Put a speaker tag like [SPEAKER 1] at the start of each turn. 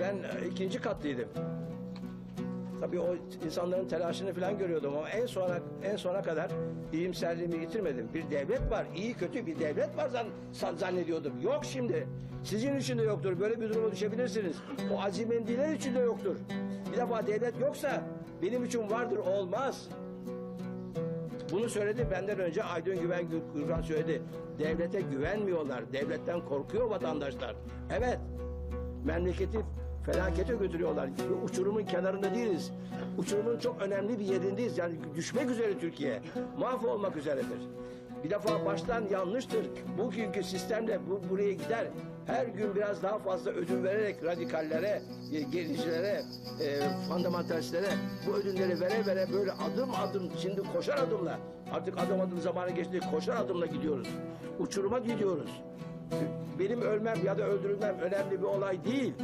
[SPEAKER 1] Ben e, ikinci katlıydım. Tabii o insanların telaşını falan görüyordum ama en sona en sona kadar iyimserliğimi yitirmedim. Bir devlet var, iyi kötü bir devlet var zan, zannediyordum. Yok şimdi. Sizin için de yoktur. Böyle bir duruma düşebilirsiniz. O azimendiler için de yoktur. Bir defa devlet yoksa benim için vardır olmaz. Bunu söyledi benden önce Aydın Güven Gür- Gürkan söyledi. Devlete güvenmiyorlar. Devletten korkuyor vatandaşlar. Evet. Memleketi felakete götürüyorlar. Uçurumun kenarında değiliz. Uçurumun çok önemli bir yerindeyiz. Yani düşmek üzere Türkiye. Mahvolmak üzeredir. Bir defa baştan yanlıştır. Bugünkü sistemle bu buraya gider. Her gün biraz daha fazla ödün vererek radikallere, e, gericilere, e, fundamentalistlere bu ödünleri vere vere böyle adım adım şimdi koşar adımla artık adım adım zamanı geçti koşar adımla gidiyoruz. Uçuruma gidiyoruz. Benim ölmem ya da öldürülmem önemli bir olay değil.